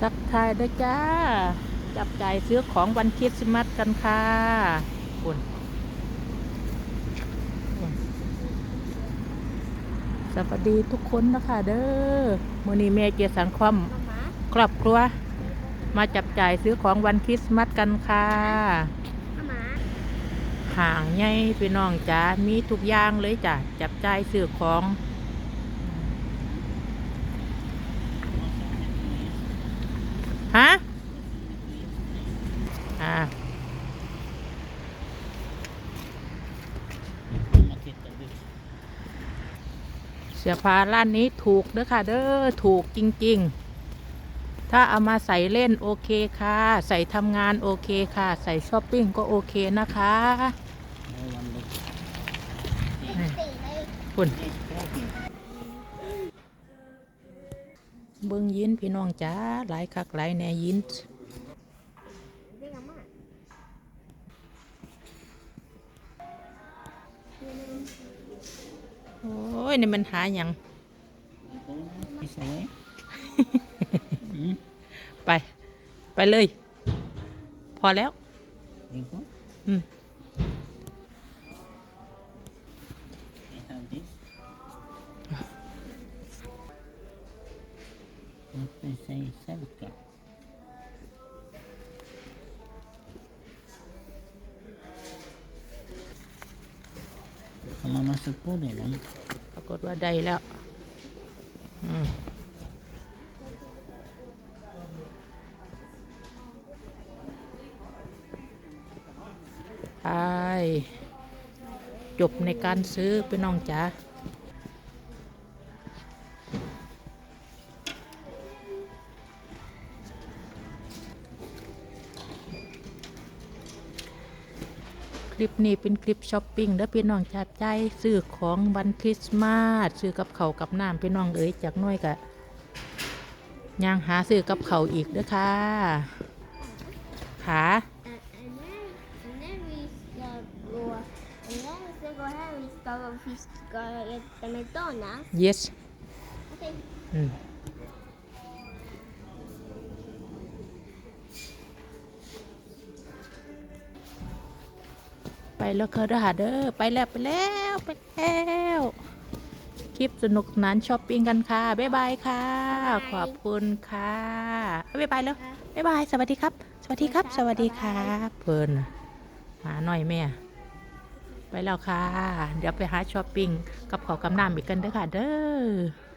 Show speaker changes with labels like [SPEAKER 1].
[SPEAKER 1] ทักทายด้วยจ้า จับจ่ายซื้อของวันคริสต์มาสกันค่ะคุณสวัสดีทุกคนนะคะ เด้อมือนี้แม่เกียรติสังคม
[SPEAKER 2] มาม
[SPEAKER 1] ครอบครัว มาจับจ่ายซื้อของวันคริสต์มาสกันค่ะห่างใหญ่พี่น้องจ้ามีทุกอย่างเลยจ้ะจับจ่ายซื้อของ ฮะอ่าเสื้อผ้าร้านนี้ถูกเด้อค่ะเด้อถูกจริง ๆ ถ้าเอามาใส่เล่นโอเคค่ะ ใส่ทำงานโอเคค่ะ ใส่ช้อปปิ้งก็โอเคนะคะ
[SPEAKER 2] ตีเลย
[SPEAKER 1] คุณ เบิ้งยินพี่น้องจ้าหลายคักหลายแหน่ยิน
[SPEAKER 2] เรียกมา
[SPEAKER 1] โอ้ยนี่มันหาอย่าง
[SPEAKER 3] Isso aí.
[SPEAKER 1] ไป ไปเลย พอแล้ว
[SPEAKER 3] Igual.
[SPEAKER 1] อืม
[SPEAKER 3] What they say, Selka. Mamma så på det då.
[SPEAKER 1] ปรากฏว่าได้แล้วอืมไปจบในการซื้อพี่น้องจ้า ลิปนี้เป็นคลิปช้อปปิ้งแล้วพี่น้องจับใจซื้อของวันคริสต์มาสซื้อกับเขากับน้ำพี่น้องเอ๋ยจากน้อยกะย่างหาซื้อกับเขาอีกเด้อค่ะขา
[SPEAKER 2] And, and then and
[SPEAKER 1] ไปแล้วค่ะเด้อหาเด้อไปแล้วไปแล้วไปแล้วคลิปสนุกสนานช้อปปิ้งกันค่ะ บ๊ายบายค่ะ ขอบคุณค่ะเอาบ๊ายบายแล้วบ๊ายบาย สวัสดีครับ สวัสดีครับ สวัสดีครับเพิ่นหาหน่อยแม่ ไปแล้วค่ะ เดี๋ยวไปหาช้อปปิ้งกับเขาวกับน้ำอีกกันเด้อค่ะ เด้อ